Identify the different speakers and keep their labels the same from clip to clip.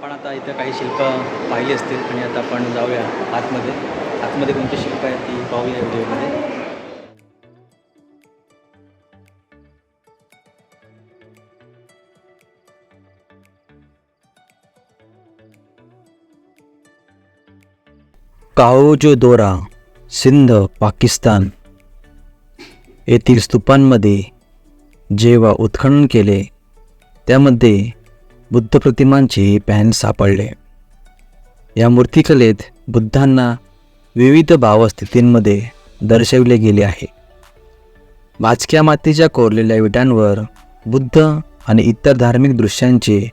Speaker 1: आपण आता इथं काही शिल्प पाहिली असतील आणि आता आपण जाऊया आतमध्ये. आतमध्ये कोणती शिल्प आहेत ती पाहूया व्हिडिओमध्ये. काओजोदोरा सिंध पाकिस्तान. येथील स्तूपांमध्ये जेव्हा उत्खनन केले त्यामध्ये बुद्ध प्रतिमांचे पॅन सापडले. या मूर्तिकलेत बुद्धांना विविध भावस्थितींमध्ये दर्शविले गेले आहे. वाचक्या मातीच्या कोरलेल्या विटांवर बुद्ध आणि इतर धार्मिक दृश्यांचे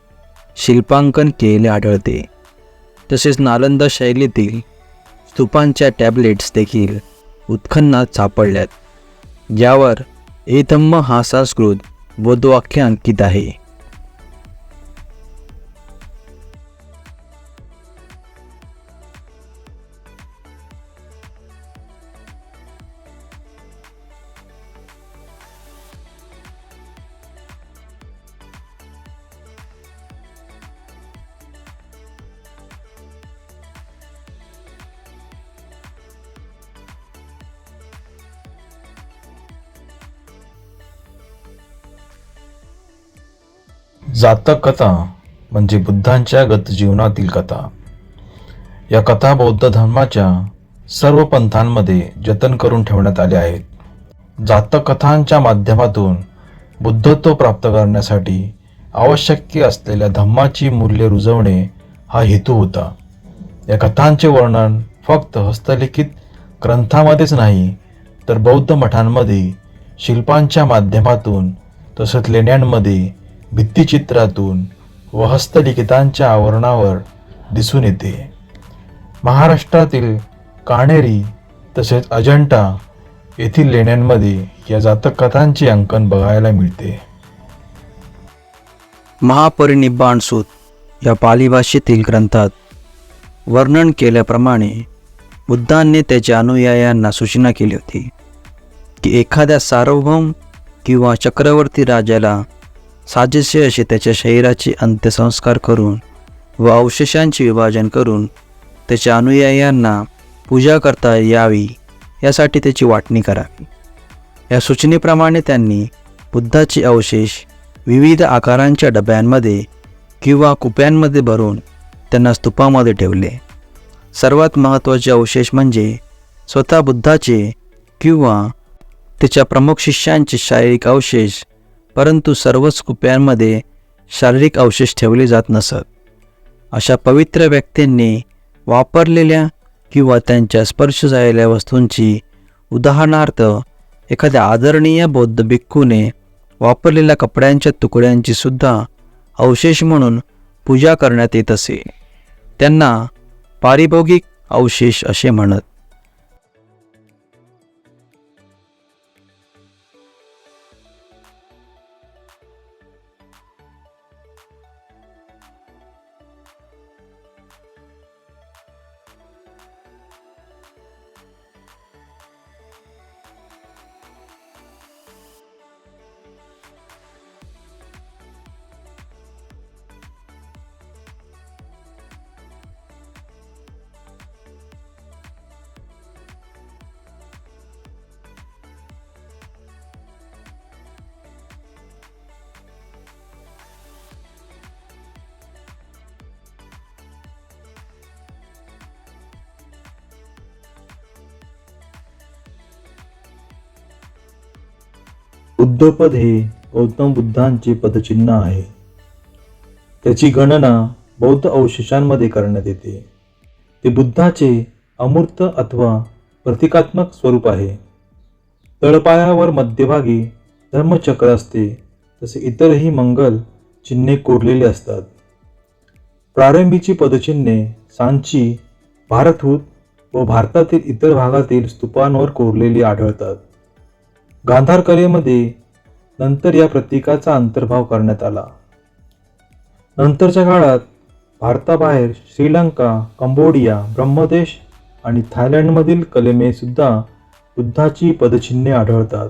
Speaker 1: शिल्पांकन केलेले आढळते. तसेच नालंदा शैलीतील स्तूपांच्या टॅबलेट्स देखील उत्खननात सापडल्यात. ज्यावर एथम्म हा संस्कृत बोधवाक्य अंकित आहे.
Speaker 2: जातक कथा म्हणजे बुद्धांच्या गत जीवनातील कथा. या कथा बौद्ध धर्माच्या सर्व पंथांमध्ये जतन करून ठेवण्यात आल्या आहेत. जातक कथांच्या माध्यमातून बुद्धत्व प्राप्त करण्यासाठी आवश्यक असलेल्या धम्माची मूल्ये रुजवणे हा हेतू होता. या कथांचे वर्णन फक्त हस्तलिखित ग्रंथामध्येच नाही तर बौद्ध मठांमध्ये शिल्पांच्या माध्यमातून तसंच लेण्यांमध्ये भित्तिचित्रातून व हस्तलिखितांच्या आवरणावर दिसून येते. महाराष्ट्रातील काणेरी तसेच अजंठा येथील लेण्यांमध्ये या जातक कथांचे अंकन बघायला मिळते.
Speaker 1: महापरिनिब्बाण सूत या पाली भाषेतील ग्रंथात वर्णन केल्याप्रमाणे बुद्धांनी त्याच्या अनुयायांना सूचना केली होती की एखाद्या सार्वभौम किंवा चक्रवर्ती राजाला साजेसे असे त्याच्या शरीराचे अंत्यसंस्कार करून व अवशेषांचे विभाजन करून त्याच्या अनुयायांना पूजा करता यावी यासाठी त्याची वाटणी करावी या सूचनेप्रमाणे त्यांनी बुद्धाचे अवशेष विविध आकारांच्या डब्यांमध्ये किंवा कुप्यांमध्ये भरून त्यांना स्तूपामध्ये ठेवले. सर्वात महत्त्वाचे अवशेष म्हणजे स्वतः बुद्धाचे किंवा त्याच्या प्रमुख शिष्यांचे शारीरिक अवशेष परंतु सर्वच कुप्यांमध्ये शारीरिक अवशेष ठेवले जात नसत. अशा पवित्र व्यक्तींनी वापरलेल्या किंवा त्यांच्या स्पर्श झालेल्या वस्तूंची उदाहरणार्थ एखाद्या आदरणीय बौद्ध भिक्खूने वापरलेल्या कपड्यांच्या तुकड्यांची सुद्धा अवशेष म्हणून पूजा करण्यात येत असे. त्यांना पारिभोगिक अवशेष असे म्हणत.
Speaker 2: बुद्धपद हे गौतम बुद्धांचे पदचिन्ह आहे. त्याची गणना बौद्ध अवशेषांमध्ये करण्यात येते. ते बुद्धाचे अमूर्त अथवा प्रतिकात्मक स्वरूप आहे. तळपायावर मध्यभागी धर्मचक्र असते तसे इतरही मंगल चिन्हे कोरलेले असतात. प्रारंभीची पदचिन्हे सांची भारतहूत व भारतातील इतर भागातील स्तूपांवर कोरलेली आढळतात. गांधार कलेमध्ये नंतर या प्रतीकाचा अंतर्भाव करण्यात आला. नंतरच्या काळात भारताबाहेर श्रीलंका कंबोडिया ब्रह्मदेश आणि थायलंडमधील कलेमे सुद्धा बुद्धाची पदचिन्हे आढळतात.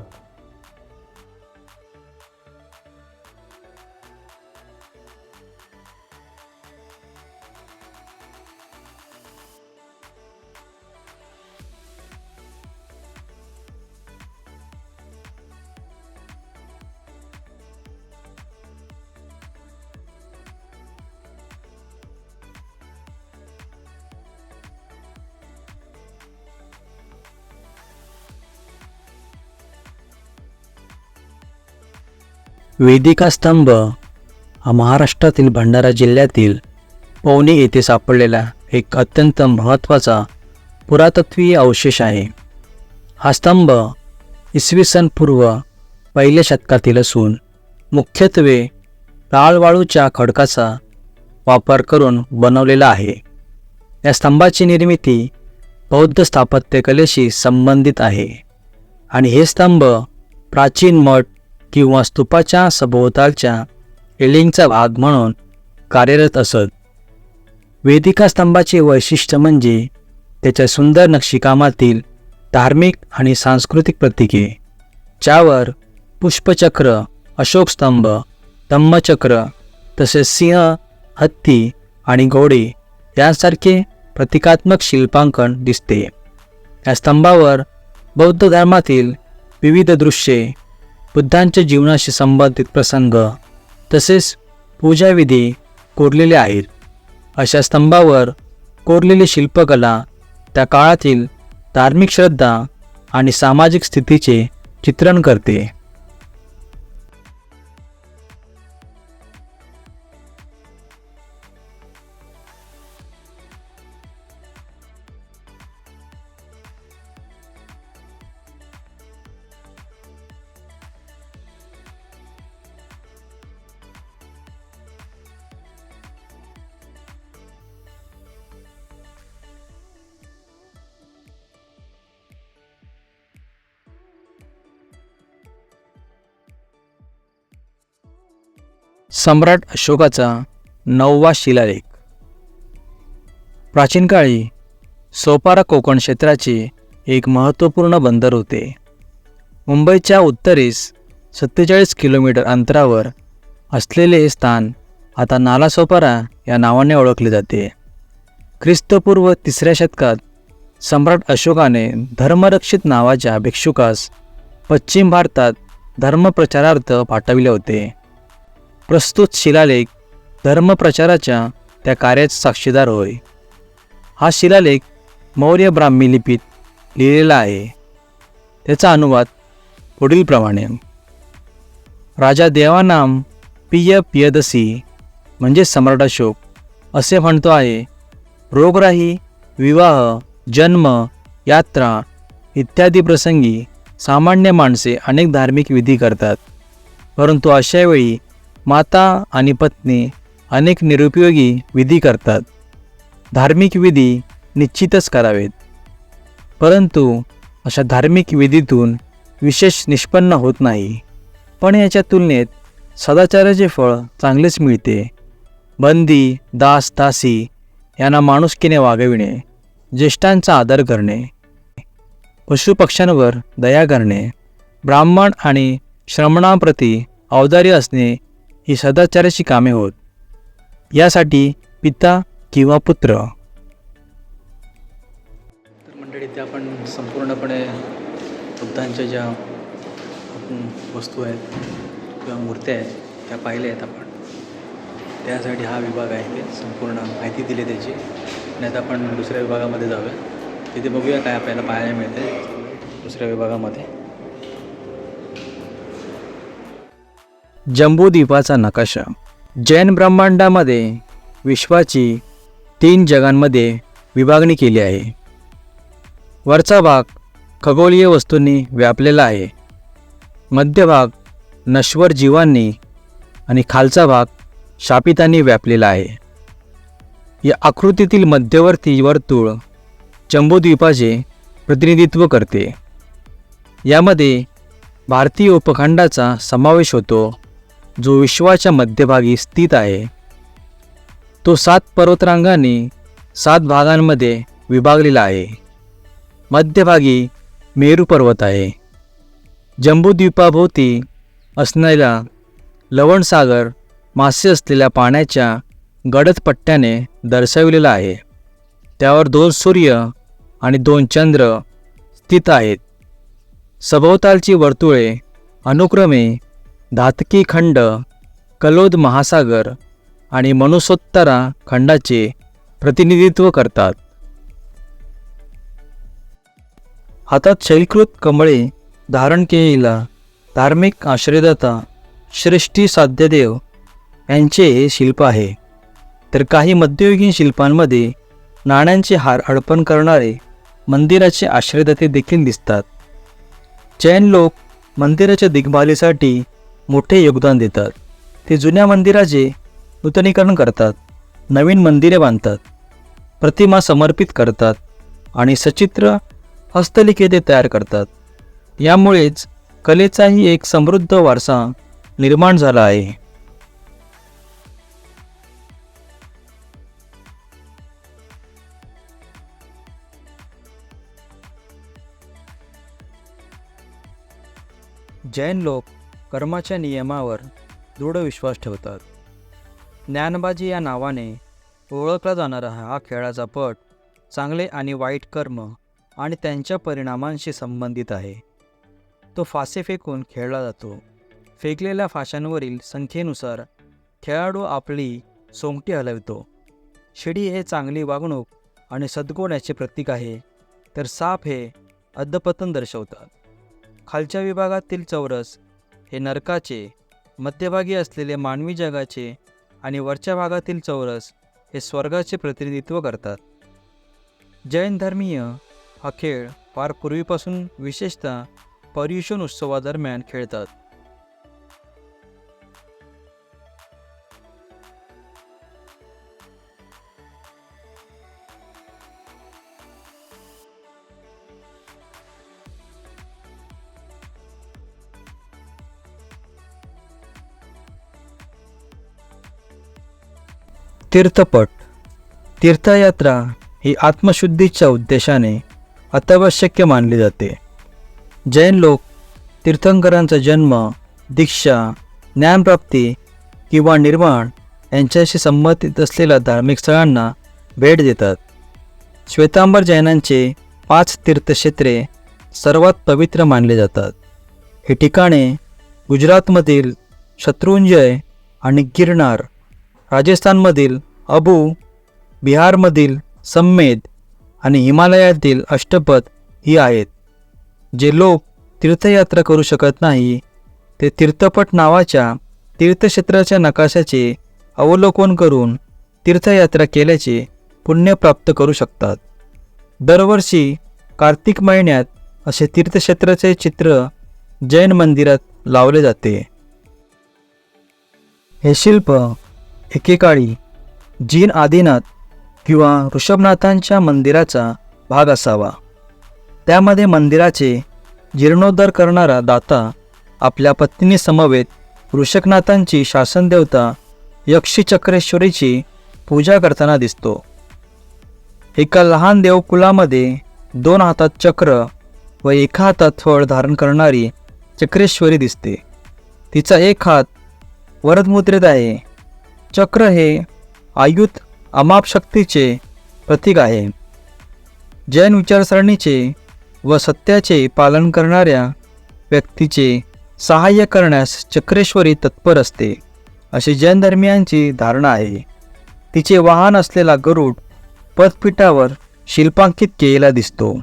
Speaker 1: वेदिका स्तंभ हा महाराष्ट्रातील भंडारा जिल्ह्यातील पवनी येथे सापडलेला एक अत्यंत महत्त्वाचा पुरातत्वीय अवशेष आहे. हा स्तंभ इसवी सन पूर्व पहिल्या शतकातील असून मुख्यत्वे राळवाळूच्या खडकाचा वापर करून बनवलेला आहे. या स्तंभाची निर्मिती बौद्ध स्थापत्यकलेशी संबंधित आहे आणि हे स्तंभ प्राचीन मठ किंवा स्तूपाच्या सभोवतालच्या रेलिंगचा भाग म्हणून कार्यरत असत. वेदिका स्तंभाचे वैशिष्ट्य म्हणजे त्याच्या सुंदर नक्षीकामातील धार्मिक आणि सांस्कृतिक प्रतीके ज्यावर पुष्पचक्र अशोक स्तंभ धम्मचक्र तसेच सिंह हत्ती आणि घोडे यांसारखे प्रतिकात्मक शिल्पांकन दिसते. या स्तंभावर बौद्ध धर्मातील विविध दृश्ये बुद्धांच्या जीवनाशी संबंधित प्रसंग तसेच पूजाविधी कोरलेले आहेत. अशा स्तंभावर कोरलेली शिल्पकला त्या काळातील धार्मिक श्रद्धा आणि सामाजिक स्थितीचे चित्रण करते. सम्राट अशोकाचा नववा शिलालेख. प्राचीन काळी सोपारा कोकण क्षेत्राचे एक महत्त्वपूर्ण बंदर होते. मुंबईच्या उत्तरेस सत्तेचाळीस किलोमीटर अंतरावर असलेले हे स्थान आता नालासोपारा या नावाने ओळखले जाते. ख्रिस्तपूर्व तिसऱ्या शतकात सम्राट अशोकाने धर्मरक्षित नावाच्या भिक्षुकास पश्चिम भारतात धर्मप्रचारार्थ पाठविले होते. प्रस्तुत शिलालेख धर्मप्रचाराच्या त्या कार्यात साक्षीदार होय. हा शिलालेख मौर्य ब्राह्मी लिपीत लिहिलेला आहे. त्याचा अनुवाद पुढीलप्रमाणे राजा देवानाम पिय पियदसी म्हणजे सम्राट अशोक असे म्हणतो आहे रोगराही विवाह जन्म यात्रा इत्यादी प्रसंगी सामान्य माणसे अनेक धार्मिक विधी करतात. परंतु अशावेळी माता आणि पत्नी अनेक निरुपयोगी विधी करतात. धार्मिक विधी निश्चितच करावेत. परंतु अशा धार्मिक विधीतून विशेष निष्पन्न होत नाही. पण याच्या तुलनेत सदाचाराचे फळ चांगलेच मिळते. बंदी दास दासी यांना माणुसकीने वागविणे ज्येष्ठांचा आदर करणे पशुपक्ष्यांवर दया करणे ब्राह्मण आणि श्रमणांप्रती अवधारी असणे ही सदाचाराची कामे होत. यासाठी पिता किंवा पुत्र. तर मंडळी त्या आपण संपूर्णपणे बुद्धांच्या ज्या वस्तू आहेत किंवा मूर्त्या आहेत त्या पाहिल्या आहेत आपण. त्यासाठी हा विभाग आहे ते संपूर्ण माहिती दिली त्याची. आणि आता आपण दुसऱ्या विभागामध्ये जाऊया. तिथे बघूया काय आपल्याला पाहायला मिळते दुसऱ्या विभागामध्ये. जम्बूद्वीपाचा नकाशा. जैन ब्रह्मांडामध्ये विश्वाची तीन जगांमध्ये विभागणी केली आहे. वरचा भाग खगोलीय वस्तूंनी व्यापलेला आहे. मध्यभाग नश्वर जीवांनी आणि खालचा भाग शापितांनी व्यापलेला आहे. या आकृतीतील मध्यवर्ती वर्तुळ जम्बूद्वीपाचे प्रतिनिधित्व करते. यामध्ये भारतीय उपखंडाचा समावेश होतो. जो विश्वाच्या मध्यभागी स्थित आहे तो सात पर्वतरांगांनी सात भागांमध्ये विभागलेला आहे. मध्यभागी मेरू पर्वत आहे. जम्बूद्वीपाभोवती असलेला लवणसागर मासे असलेल्या पाण्याच्या गडद पट्ट्याने दर्शविलेला आहे. त्यावर दोन सूर्य आणि दोन चंद्र स्थित आहेत. सभोवतालची वर्तुळे अनुक्रमे धातकी खंड कलोद महासागर आणि मनुसोत्तरा खंडाचे प्रतिनिधित्व करतात. हातात शैलकृत कमळे धारण केलेला धार्मिक आश्रयदाता श्रेष्ठी साध्यदेव यांचे हे शिल्प आहे. तर काही मध्ययुगीन शिल्पांमध्ये नाण्यांचे हार अर्पण करणारे मंदिराचे आश्रयदाते देखील दिसतात. जैन लोक मंदिराच्या दिग्भालीसाठी मोठे योगदान देतात. ते जुन्या मंदिराचे नूतनीकरण करतात नवीन मंदिरे बांधतात प्रतिमा समर्पित करतात आणि सचित्र हस्तलिखिते तयार करतात. यामुळेच कलेचाही एक समृद्ध वारसा निर्माण झाला आहे. जैन लोक कर्माच्या नियमावर दृढ विश्वास ठेवतात. ज्ञानबाजी या नावाने ओळखला जाणारा हा खेळाचा पट चांगले आणि वाईट कर्म आणि त्यांच्या परिणामांशी संबंधित आहे. तो फासे फेकून खेळला जातो. फेकलेल्या फाशांवरील संख्येनुसार खेळाडू आपली सोंगटी हलवतो. शिडी हे चांगली वागणूक आणि सद्गुण याचे प्रतीक आहे तर साप हे अद्यपतन दर्शवतात. खालच्या विभागातील चौरस हे नरकाचे मध्यभागी असलेले मानवी जगाचे आणि वरच्या भागातील चौरस हे स्वर्गाचे प्रतिनिधित्व करतात. जैन धर्मीय हा खेळ फार पूर्वीपासून विशेषतः पर्युषण उत्सवादरम्यान खेळतात. तीर्थपट तीर्थयात्रा ही आत्मशुद्धीच्या उद्देशाने अत्यावश्यक मानली जाते. जैन लोक तीर्थंकरांचा जन्म दीक्षा ज्ञानप्राप्ती किंवा निर्माण यांच्याशी संबंधित असलेल्या धार्मिक स्थळांना भेट देतात. श्वेतांबर जैनांचे पाच तीर्थक्षेत्रे सर्वात पवित्र मानले जातात. ही ठिकाणे गुजरातमधील शत्रुंजय आणि गिरनार राजस्थानमधील अबू बिहारमधील सम्मेद आणि हिमालयातील अष्टपद ही आहेत. जे लोक तीर्थयात्रा करू शकत नाही ते तीर्थपट नावाच्या तीर्थक्षेत्राच्या नकाशाचे अवलोकन करून तीर्थयात्रा केल्याचे पुण्य प्राप्त करू शकतात. दरवर्षी कार्तिक महिन्यात असे तीर्थक्षेत्राचे चित्र जैन मंदिरात लावले जाते. हे शिल्प एकेकाळी जीन आदिनाथ किंवा ऋषभनाथांच्या मंदिराचा भाग असावा. त्यामध्ये मंदिराचे जीर्णोद्धार करणारा दाता आपल्या पत्नीसमवेत ऋषकनाथांची शासनदेवता यक्षीचक्रेश्वरीची पूजा करताना दिसतो. एका लहान देवकुलामध्ये दोन हातात चक्र व एका हातात फळ धारण करणारी चक्रेश्वरी दिसते. तिचा एक हात वरदमुद्रेत आहे. चक्र हे आयुध अमाप शक्तीचे प्रतीक आहे. जैन विचारसरणीचे व सत्याचे पालन करणाऱ्या व्यक्तीचे सहाय्य करण्यास चक्रेश्वरी तत्पर असते अशी जैन धर्मियांची धारणा आहे. तिचे वाहन असलेला गरुड पदपीठावर शिल्पांकित केलेला दिसतो.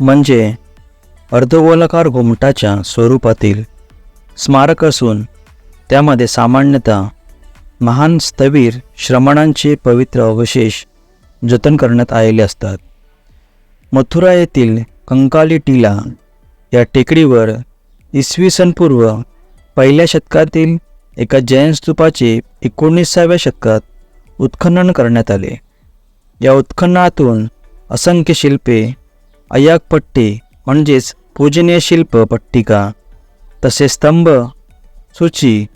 Speaker 1: म्हणजे अर्धगोलाकार घुमटाच्या स्वरूपातील स्मारक असून त्यामध्ये सामान्यतः महान स्थवीर श्रमणांचे पवित्र अवशेष जतन करण्यात आलेले असतात. मथुरा येथील कंकाली टीला या टेकडीवर इसवी सन पूर्व पहिल्या शतकातील एका जैन स्तूपाचे एकोणीसाव्या शतकात उत्खनन करण्यात आले. या उत्खननातून असंख्य शिल्पे अयागपट्टी म्हणजेच पूजनीय शिल्प पट्टिका तसेच स्तंभ सूची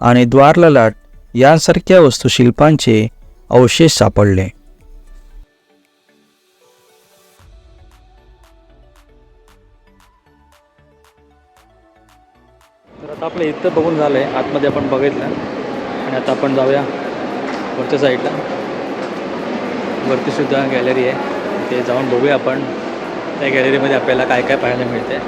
Speaker 1: आणि द्वारललाट यांसारख्या वस्तुशिल्पांचे अवशेष सापडले. तर आता आपलं इथं बघून झालं आहे आतमध्ये आपण बघितलं. आणि आता आपण जाऊया वरच्या साईडला वरतीसुद्धा गॅलरी आहे. ते जाऊन बघूया आपण. त्या गॅलरीमध्ये आपल्याला काय काय पाहायला मिळते